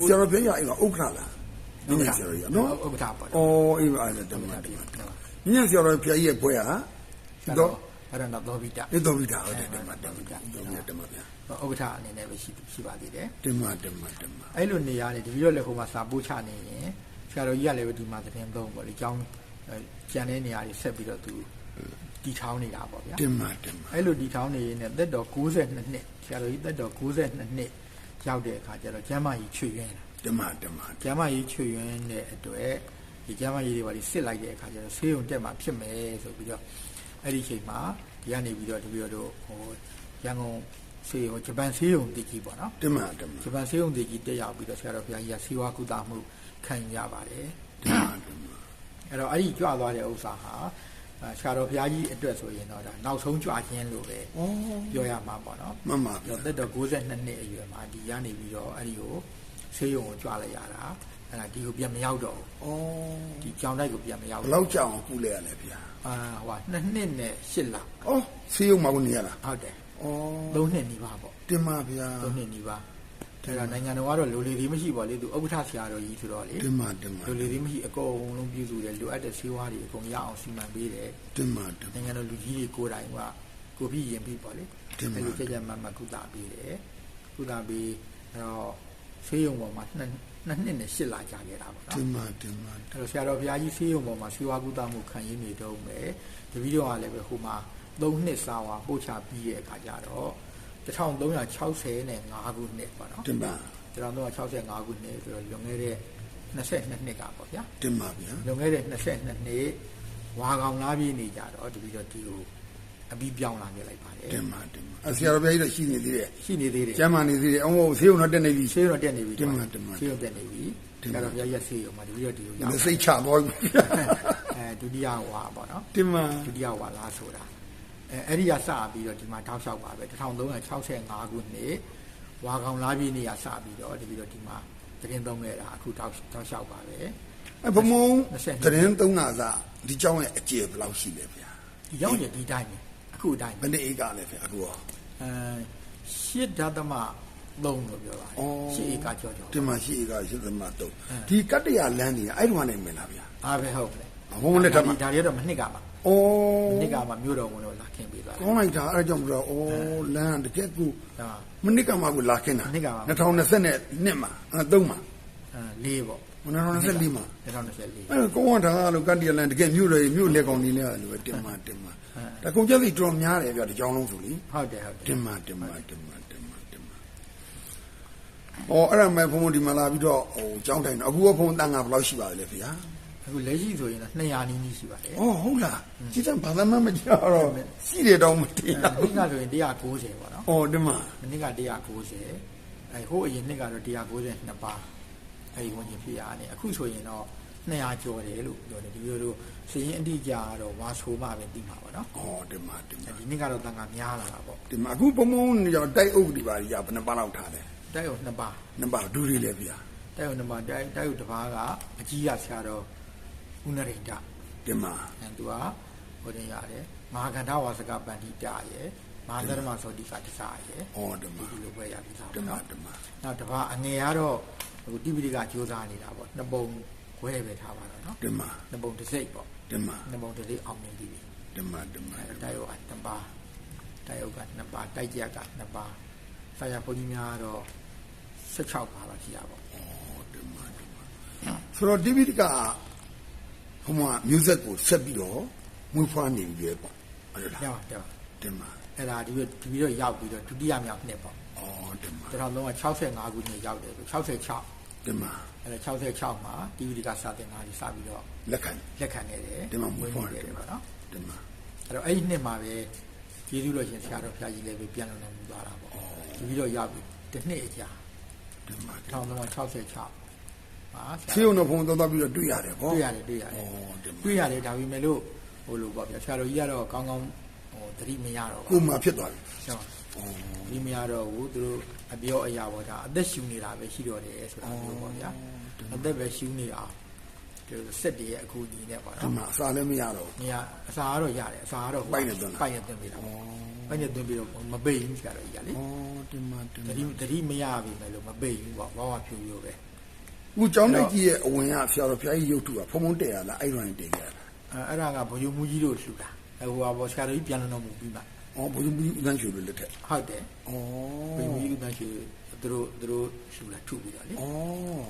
ဆရာတော်ဘုရားအိမ်ကဥက္ခလားမင်းညာဆရာတော်ကြီးကနော်ဥက္ကဋ္ဌပေါ့အော်အေးပါအဲ့ဒါတမန်တမန်မင်းညာဆရာတော်ဘုရားကြီးရဲ့ဘွဲဟာတော့အဲ့ဒါတော့သောဘိတဧတော်ဝိတာဟုတ်တယ်တမန်တမန်တမန်တမန်ဗျာဥက္ကဋ္ဌအနေနဲ့ပဲရှိရှိပါသေးတယ်တမန်တမန်တမန်အဲ့လိုနေရာနေတပီတော့လည်းဟိုမှာစာပို့ချနေရင်ဆရာတော်ကြီးကလည်းပဲဒီမှာသတင်းသုံးပေါ့လေအကြောင်းအဲကျန်တဲ့နေရာတွေဆက်ပြီးတော့သူတီထောင်းနေတာပေါ့ဗျာတမန်တမန်အဲ့လိုတီထောင်းနေရင်လည်းသက်တော်62နှစ်ဆရာတော်ကြီးသက်တော်62နှစ် ရောက်တဲ့အခါကျတော့ကျမ်းမာကြီးချွေရင်းလာတမန်တမန်ကျမ်းမာရေးချွေရင်းတဲ့အတွက်ဒီကျမ်းမာရေးတွေပါလိစစ်လိုက်တဲ့အခါကျတော့ဆေးရုံတက်မှာဖြစ်မယ်ဆိုပြီးတော့အဲ့ဒီအချိန်မှာဒီကနေပြီးတော့တပီတော့ဟိုရန်ကုန်ဆေးရုံဂျပန်ဆေးရုံတည်ကြီးပေါ့နော်တမန်တမန်ဂျပန်ဆေးရုံတည်ကြီးတက်ရောက်ပြီးတော့ဆရာတော်ဘုရားကြီးကဆေးဝါးကုသမှုခံယူရပါတယ်တမန်တမန်အဲ့တော့အဲ့ဒီကြွသွားတဲ့ဥစ္စာဟာအဲ ဆရာတော်ဘုရားကြီးအတွက်ဆိုရင်တော့ဒါနောက်ဆုံးကြွခြင်းလို့ပဲဩပြောရမှာပေါ့နော်မှန်ပါဗျာတော့သက်တော်62နှစ်အရွယ်မှာဒီရနေပြီးတော့အဲ့ဒီကိုဆေးရုံကိုကြွလိုက်ရတာအဲ့ဒါဒီကိုပြန်မရောက်တော့ဘူးဩဒီကြောင်တိုက်ကိုပြန်မရောက်ဘဘူးလောက်ကြောင်ကုလဲရလဲဗျာအာဟိုက2နှစ်နဲ့8လဩဆေးရုံမှာကိုနေရလားဟုတ်တယ်ဩ3နှစ်နီးပါးပေါ့တင်ပါဗျာ3နှစ်နီးပါး အဲ့တော့နိုင်ငံတော်ကတော့လိုလေသေးမရှိပါလေသူဥက္ကဋ္ဌဆရာတော်ကြီးဆိုတော့လေတင်ပါတင်ပါလိုလေသေးမရှိအကုန်လုံးပြုစုတယ်လိုအပ်တဲ့ဆေးဝါးတွေအကုန်ရအောင်စီမံပေးတယ်တင်ပါတင်ပါနိုင်ငံတော်လူကြီးတွေကိုယ်တိုင်ကကိုပြီးရင်ပြီးပေါ့လေတင်ပါအဲ့လိုကြက်ကြက်မတ်မတ်ကုသပေးတယ်ကုသပေးအဲ့တော့ဆေးရုံပေါ်မှာနှစ်နှစ်နှစ်နဲ့ရှစ်လကြာခဲ့တာပေါ့နော်တင်ပါတင်ပါအဲ့တော့ဆရာတော်ဘုရားကြီးဆေးရုံပေါ်မှာဆေးဝါးကုသမှုခံရင်းနေတော့မယ်တပီတော့ကလည်းပဲဟိုမှာ၃နှစ်စာဝါပို့ချပြီးတဲ့အခါကျတော့ 1365နဲ့5ခုနှစ်ပေါ့နော်တင်ပါ1365ခုနှစ်ဆိုတော့လွန်ခဲ့တဲ့22နှစ်ကပေါ့ဗျာတင်ပါဗျာလွန်ခဲ့တဲ့22နှစ်ဝါကောင်လားပြည့်နေကြတော့တပီတော့ဒီကိုအပြီးပြောင်းလာခဲ့လိုက်ပါတယ်တင်ပါတင်ပါအဆရာတော်ဘုရားကြီးတော့ရှိနေသေးတယ်ရှိနေသေးတယ်ကျမ်းမာနေသေးတယ်အောင်ဆေးရုံတော့တက်နေပြီဆေးရုံတက်နေပြီတင်ပါတင်ပါဆေးရုံတက်နေပြီတင်ပါဒါတော့ဘုရားရက်ဆေးရုံမှာတပီတော့ဒီကိုရောက်မစိတ်ချသွားပြီအဲဒုတိယဝါပေါ့နော်တင်ပါဒုတိယဝါလားဆိုတာ အဲအဲ့ဒီကစပြီးတော့ဒီမှာတောက်လျှောက်ပါပဲ1365ခုနှစ်ဝါကောင်လားပြည့်နေ့ကစပြီးတော့တပီတော့ဒီမှာသတင်းသုံးခဲ့တာအခုတောက်တောက်လျှောက်ပါပဲ အဘမုံ 22 သတင်းသုံးတာကဒီเจ้าရဲ့အကျေဘယ်လောက်ရှိလဲဗျာ ဒီရောက်နေဒီတိုင်းပဲအခုအတိုင်း ဘယ်နှစ်ဧကလဲဗျာအခုရော အဲရှစ်ဓာတ်မ3လို့ပြောတာ ဩ ရှစ်ဧကကျော်ကျော် တင်မရှိဧကရှိသမတော့ အဲ ဒီကတ္တရာလမ်းကြီးအဲ့ဒီကနေမင်လားဗျာ အားပဲဟုတ်တယ် ဘုံနဲ့ထပ်မှာ ဒါတွေတော့မနှစ်ကမှာ ဩမနှစ်ကမှာမြို့တော်ဝင်တော့လာခင်ပေးသွားတယ်ကောင်းလိုက်တာအဲ့ဒါကြောင့်မလို့ဩလမ်းတကယ်ကူဒါမနစ်ကမှကိုလာခင်းတာ 아, မနှစ်ကမှ2020နဲ့နှစ်မှာအဲ3မှာအဲလေးပေါ့2024မှာ2024အဲ့ကောင်းတာလို့ကတ္တရာလမ်းတကယ်မြို့လေမြို့လေကောင်နေလဲလို့ပဲတင်မှာတင်မှာဒါကုန်ကြစိတ်တော်များတယ်ဗျာဒီကြောင်းလုံးဆိုလीဟုတ်တယ်ဟုတ်တယ်တင်မှာတင်မှာတင်မှာတင်မှာတင်မှာဩအဲ့ဒါမဲ့ဘုံဘုံဒီမှာလာပြီးတော့ဟိုကျောင်းတိုင်တော့အခုကဘုံတန်ငါဘယ်လောက်ရှိပါလဲဗျာ အခုလက်ရှိဆိုရင်တော့200နီးနီးရှိပါတယ်ဩဟုတ်လားကြည်စံဘာသာမှမကြောက်တော့ရှိတယ်တော့မတည်အဲနှစ်ကဆိုရင်190ပေါ့နော်ဩတင်မှာမနှစ်က190အဲဟိုအရင်နှစ်ကတော့192ပါအဲဒီဝင်ကြီးဖြစ်ရတယ်အခုဆိုရင်တော့200ကျော်တယ်လို့ပြောတယ်ဒီလိုလိုစရင်အတိအကျကတော့ဝါဆိုမှပဲပြီးမှာပေါ့နော်ဩတင်မှာတင်မှာဒီနှစ်ကတော့တန်ခါများလာတာပေါ့တင်မှာအခုဘုံဘုံကြောင့်တိုက်အုပ်ဒီပါကြီးကဘယ်နှပါလောက်ထားလဲတိုက်ရုံနှစ်ပါးနှစ်ပါဒူရီလဲဗျာတိုက်ရုံနှစ်ပါးတိုက်တိုက်ရုံတစ်ပါးကအကြီးရဆရာတော် ဦးနရိန္ဒတင်မှာအဲသူကဟိုတင်ရတယ်မဟာကန္ဓဝါစကပန္တိတရယ်မဟာသရမသောတိကတစ္ဆာရယ်ဩတင်မှာဒီလိုပဲရပြီးသားတင်ပေါ့မှာနော်တင်မှာနောက်တစ်ပါးအငယ်ကတော့ဟိုတိပိဋကကြိုးစားနေတာပေါ့နှစ်ပုံခွဲပဲထားပါတော့နော်တင်မှာနှစ်ပုံတစ်စိတ်ပေါ့တင်မှာနှစ်ပုံတစ်စိတ်အောင်မြင်ပြီးပြီတင်မှာတင်မှာအဲတိုက်ရုံကနှစ်ပါးတိုက်ရုံကနှစ်ပါးတိုက်ကြက်ကနှစ်ပါးဆရာဘုန်းကြီးများတော့16ပါးပါရှိရပါပေါ့တင်မှာတင်မှာဆိုတော့ဒီပိဋက ဘုံမမျိုးဆက်ကိုဆက်ပြီးတော့မွေးဖွားနေပြီပဲပေါ့အဲ့ဒါရလားပါတယ်ပါတင်မှာအဲ့ဒါဒီလိုဒီပြီးတော့ရောက်ပြီးတော့ဒုတိယမြောက်နှစ်ပေါ့ဩတင်မှာကျွန်တော်လုံးဝ65ခုနှစ်ရောက်တယ်ဆို66တင်မှာအဲ့ဒါ66မှာတိပိဋကစာသင်္ကာကြီးစပြီးတော့လက်ခံလက်ခံခဲ့တယ်တင်မှာမွေးဖွားတယ်တယ်ပေါ့နော်တင်မှာအဲ့တော့အဲ့ဒီနှစ်မှာပဲကျေးဇူးတော်ရှင်ဆရာတော်ဖျားကြီးလည်းပဲပြန်လုံတော်မူသွားတာပေါ့ဒီပြီးတော့ရောက်ပြီတစ်နှစ်အကြာတင်မှာ1366ပါဆရာ ဆေးရုံတော့ဘုံတော့တော့ပြီးတော့တွေ့ရတယ်ပေါ့တွေ့ရတယ်တွေ့ရတယ်ဩတင်မှာတွေ့ရတယ်ဒါပေမဲ့လို့ဟိုလိုပေါ့ဗျာဆရာတော်ကြီးကတော့ကောင်းကောင်းဟိုသတိမရတော့ကိုဘူးမှဖြစ်သွားပြီဟုတ်ဩဒီမရတော့ဘူးသူတို့အပြောအရာပေါ့ဒါအသက်ရှူနေတာပဲရှိတော့တယ်ဆိုတာမျိုးပေါ့ဗျာအသက်ပဲရှူနေအောင်ဒီလိုစစ်တည်းရဲ့အခုညီနဲ့ပေါ့ဒီနော်မှာအစာလည်းမရတော့နေရအစာကတော့ရတယ်အစာကတော့ပိုက်နဲ့သွင်းတာပိုက်နဲ့သွင်းပေးတာပိုက်နဲ့သွင်းပြီးတော့မပိတ်ဘူးဆရာတော်ကြီးကလေဘူးဩဒီမှာဒီတမှာတိတတိမရပြီမယ်လို့မပိတ်ဘူးပေါ့ဘာမှဖြူဖြူပဲ အခုကျောင်းတိုက်ကြီးရဲ့အဝင်ကဆရာတော်ဘုရားကြီးရုပ်ထုကဖုံဖုံတက်ရလားအဲ့လိုရင်တက်ရလားအဲအဲ့ဒါကဘုံယုံမူကြီးတို့လှူတာအဲဟိုဟာဘောဆရာတော်ကြီးပြန်လည်တော်မူပြီးမှဩဘုရားကြီးဦးသန်းရွှေလိုလက်ထက်ဟုတ်တယ်ဩဘုံယုံမူကြီးကရှိသူတို့သူတို့လှူလာထုပြီးတော့လေဩ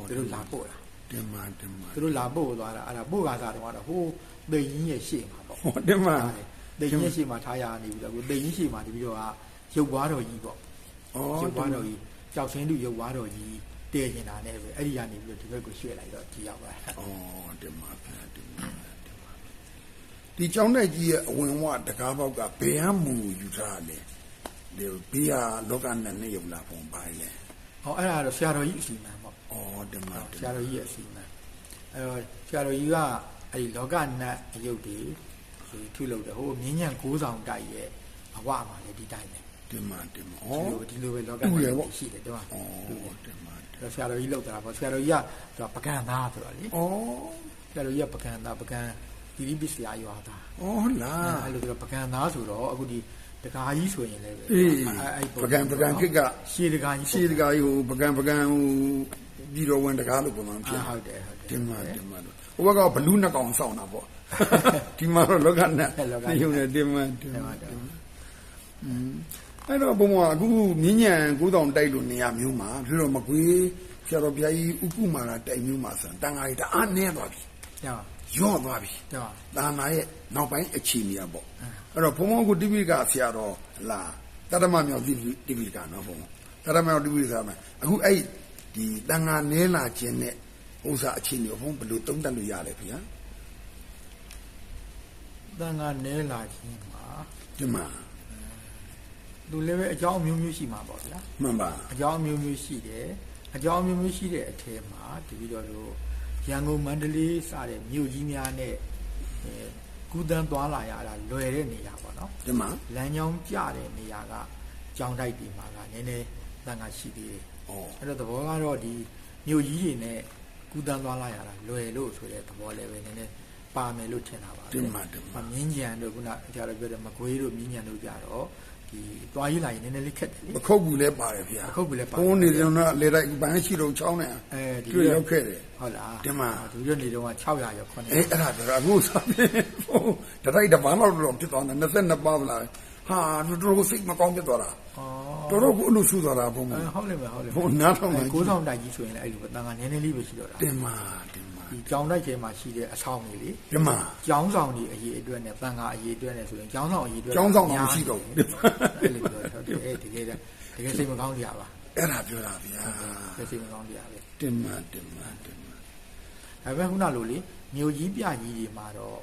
သူတို့လာပို့တာဒီမှာဒီမှာသူတို့လာပို့သွားတာအဲ့ဒါပို့ကစားတော့ဟိုသိရင်ရဲ့ရှေ့မှာပေါ့ဟောဒီမှာသိရင်ရဲ့ရှေ့မှာထားရနေပြီးတော့သိရင်ရှေ့မှာတပြီးတော့ကရုပ်ွားတော်ကြီးပေါ့ဩရုပ်ွားတော်ကြီးကြောက်စင်းသူရုပ်ွားတော်ကြီး တည်နေတာနဲ့ပဲအဲ့ဒီကနေပြီးတော့ဒီဘက်ကိုရွှေ့လိုက်တော့ဒီရောက်သွားတာဩဒီမှာဘုရားဒီမှာဒီမှာဒီကျောင်းတိုက်ကြီးရဲ့အဝင်ဝတကားပေါက်ကဘယ်ဟမူယူထားလဲဒီဘေးကလောကနဲ့နေရုပ်လာပုံပါလေဟောအဲ့ဒါတော့ဆရာတော်ကြီးအစီအမံပေါ့ဩဒီမှာဒီဆရာတော်ကြီးရဲ့အစီအမံအဲ့တော့ဆရာတော်ကြီးကအဲ့ဒီလောကနတ်အယုတ်တွေဒီထုလုပ်တယ်ဟိုမြင်းညံကိုးဆောင်တိုက်ရဲ့ဘဝမှာလည်းဒီတိုင်းပဲ ဒီမှာဒီမှာဒီလိုဒီလိုပဲလောကတူနရတ်ပေါ့ရှိတယ်တော့ဩဒီမှာအဲ့တော့ဆရာတော်ကြီးလောက်တာပေါ့ဆရာတော်ကြီးကသူကပကံသားဆိုတော့လေဩဆရာတော်ကြီးကပကံသားပကံဒီလိပစ္စယရွာသားဩလာအဲ့လိုဆိုတော့ပကံသားဆိုတော့အခုဒီတကာကြီးဆိုရင်လည်းပဲအေးအဲ့ပကံပကံခစ်ကရှေးတကာကြီးရှေးတကာကြီးဟိုပကံပကံဟိုပြီးတော့ဝင်တကားလို့ပုံမှန်ဖြစ်အာဟုတ်တယ်ဟုတ်တယ်ဒီမှာဒီမှာဟိုဘက်ကဘလူးနှစ်ကောင်စောင့်တာပေါ့ဒီမှာတော့လောကနဲ့ဒီုံနဲ့ဒီမှာဒီအဲ့မှာမှာတော့ အဲ့တော့ဘုံကအခုမြင်းညံ9000တိုက်လို့နေရမျိုးမှာပြီးတော့မကွေးဆရာတော်ဘုရားကြီးဥက္ကုမာရတိုက်မျိုးမှာဆိုတန်ဃာကြီးတအားနည်းသွားပြီညောရော့သွားပြီညောသာနာရဲ့နောက်ပိုင်းအခြေအနေอ่ะပေါ့အဲ့တော့ဘုံဘုံကတိပိကဆရာတော်လာတတမမြောက်တိပိတိပိကနော်ဘုံတတမမြောက်တိပိကဆိုမှာအခုအဲ့ဒီတန်ဃာနဲလာခြင်းနဲ့ဥစ္စာအခြေအနေကိုဘုံဘယ်လိုသုံးသပ်လို့ရလဲခင်ဗျာတန်ခါနဲလာခြင်းမှာဒီမှာ သူလည်းပဲအကြောင်းအမျိုးမျိုးရှိမှာပေါ့ဗျာမှန်ပါအကြောင်းအမျိုးမျိုးရှိတယ်အကြောင်းအမျိုးမျိုးရှိတဲ့အထဲမှာတပီတော့လို့ရန်ကုန်မန္တလေးစတဲ့မြို့ကြီးများနဲ့အဲကူတန်းသွားလာရတာလွယ်တဲ့နေရာပေါ့နော်ဒီမှာလမ်းကြောင်းကျတဲ့နေရာကကြောင်းတိုက်တွေမှာကနည်းနည်းတန်ခါရှိသေးတယ်ဩအဲ့တော့သဘောကတော့ဒီမြို့ကြီးတွေနဲ့ကူတန်းသွားလာရတာလွယ်လို့ဆိုတဲ့သဘောလည်းပဲနည်းနည်းပါမယ်လို့ထင်တာပါပဲဒီမှာဒီမှာမမြင်းကြံတို့ခုနဆရာတော်ပြောတဲ့မကွေးတို့မြင်းကြံတို့ကြတော့ ဒီသွားရေးလာရင်နည်းနည်းလေးခက်တယ်လေမခုတ်ဘူးလဲပါတယ်ဗျာမခုတ်ဘူးလဲပါတယ်ဘုံနေတယ်တော့လေတိုက်ဘန်းရှိတော့ချောင်းနေအဲဒီတွေ့ရောက်ခဲ့တယ်ဟုတ်လားဒီမှာဒီလိုနေတော့600ရော900အေးအဲ့ဒါပြောအခုစားပြီဟိုတတိုက်တပန်းလောက်တော့ဖြစ်သွားတယ်22ပါးလားဟာတော်တော်စိတ်မကောင်းဖြစ်သွားတာဩတော်တော်ကိုအလို့ဆူသွားတာဘုံအဲဟုတ်လိမ့်မယ်ဟုတ်လိမ့်ဘုံမယ်နားထောင်မှကိုးဆောင်တိုက်ကြီးဆိုရင်လည်းအဲ့လိုပဲတန်ခါနည်းနည်းလေးပဲရှိတော့တာတင်မာတင်မာ ဒီကြောင်းတိုက်ကျဲမှာရှိတဲ့အဆောင်တွေလေဒီမှာကျောင်းဆောင်ဒီအရေးအတွက်နဲ့တန်ခါအရေးအတွက်နဲ့ဆိုရင်ကျောင်းဆောင်အရေးအတွက်ကျောင်းဆောင်တော့မရှိတော့ဘူးအဲ့လိုပြောဟုတ်တယ်အဲ့တကယ်တကယ်တကယ်စိတ်မကောင်းကြပါအဲ့ဒါပြောတာဗျာတကယ်စိတ်မကောင်းကြပဲတင်မာတင်မာတင်မာဒါပေမဲ့ခုနလိုလေမြို့ကြီးပြကြီးတွေမှာတော့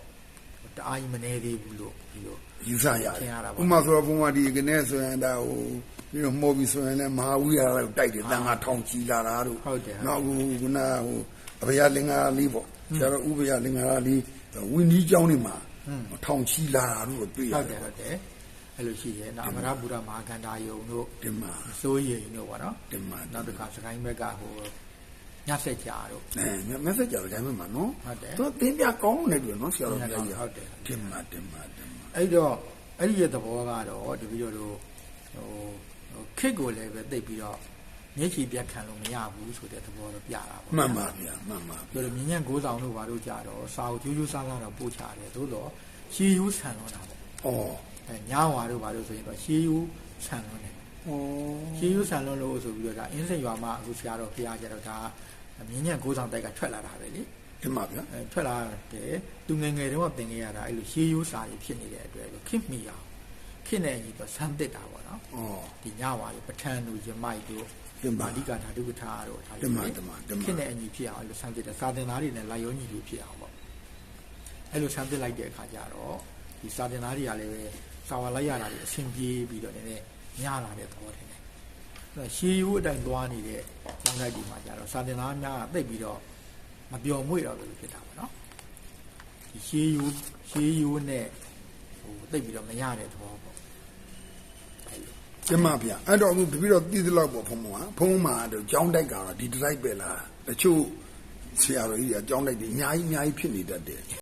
တအားကြီးမနေသေးဘူးလို့ဒီလိုယူဆရထင်ရတာပေါ့ဥပမာဆိုတော့ဘုံကဒီကနေဆိုရင်ဒါဟိုပြီးတော့မော်ပြီးဆိုရင်လည်းမဟာဝိရလောက်တိုက်တယ်တန်ခါထောင်ကြီးလာတာတို့ဟုတ်တယ်ဟုတ်တယ်နောက်ခုကနာဟို အဘယလင်္ကာလေးပေါ့ဆရာတော်ဥပယလင်္ကာလေးဝင်းကြီးကျောင်းနေမှာထောင်ချီလာတာတို့တွေ့ရဟုတ်တတယ်ယ်ဟုတ်တယ်အဲ့လိုရှိတယ်နောက်အမရဗုဒ္ဓမဟာကန္တာယုံတို့တင်မာစိုးရိမ်တို့ပေါ့နော်တင်မာနောက်တစ်ခါစကိုင်းဘက်ကဟိုညဆက်ကြတို့အဲမက်ဆေ့ချ်ကြောင်မှာနော်ဟုတ်တယ်သူတင်းပြကောင်းနေတယ်နော်ဆရာတော်ဘုရားကြီးဟုတ်တယ်တင်မာတင်မာတင်မာအဲ့တော့အဲ့ဒီရဲ့သဘောကတော့တပည့်တော်တို့ဟိုဟိုခစ်ကိုလည်းပဲတိတ်ပြီးတော့ မျက်ခြေပြတ်ခံလို့မရဘူးဆိုတဲ့သဘောတော့ပြတာပေါ့မှန်ပါဗျာမှန်ပါပြောလို့မြင်းညံကိုးဆောင်တို့ဘာတို့ကြတော့စာအုပ်ကျိုးကျိုးစားစားတော့ပို့ချတယ်သို့တော့ရှီယူဆန်တော့တာပေါ့ဩအဲညာဝါတို့ဘာတို့ဆိုရင်တော့ရှီယူဆန်တော့တယ်ဩရှီယူဆန်လို့လို့ဆိုပြီးတော့ဒါအင်းစိန်ရွာမှာအခုဆရာတော်ဖရားကြတော့ဒါမြင်းညံကိုးဆောင်တိုက်ကထွက်လာတာပဲလေတင်မာဗျာအဲထွက်လာတယ်သူငယ်ငယ်တုန်းကသင်ခဲ့ရတာအဲ့လိုရှေးရိုးစာတွေဖြစ်နေတဲ့အတွက်လို့ခစ်မိအောင် ခစ်နေကြီးတော့ဆန်းတစ်တာပေါ့နော်ဩဒီညဝါတွေပဋ္ဌာန်းတို့ယမိုက်တို့တင်ပါမာတိကဓာတုကထာတို့ဒါတင်ပါတင်ပါတင်ပါခစ်နေအညီဖြစ်အောင်အဲ့လိုဆန်းတစ်တယ်စာသင်သားတွေနဲ့လာယောညီတွေဖြစ်အောင်ပေါ့အဲ့လိုဆန်းတစ်လိုက်တဲ့အခါကျတော့ဒီစာသင်သားတွေကလည်းပဲစာဝါလိုက်ရတာတွေအဆင်ပြေပြီးတော့နည်းနည်းညလာတဲ့သဘောထင်တယ်အဲ့တော့ရှေးရိုးအတိုင်းသွားနေတဲ့ကျောင်းတိုက်ဒီမှာကျတော့စာသင်သားများကတိတ်ပြီးတော့မပျော်မွေ့တော့လို့ဖြစ်တာပေါ့နော်ဒီရှေးယူရှေးယူနဲ့ဟိုတိတ်ပြီးတော့မရတဲ့သဘောပေါ့ အဲ့လိုတင်မာဗျာအဲ့တော့အခုတပည့်တော်တည်သလောက်ပေါ့ဖုံဖုံကဖုံမှာတော့ကြောင်းတိုက်ကတော့ဒီတစ်တိုက်ပဲလားတချို့ဆရာတော်ကြီးကအကြောင်းလိုက်တယ်အများကြီးအများကြီးဖြစ်နေတတ်တယ်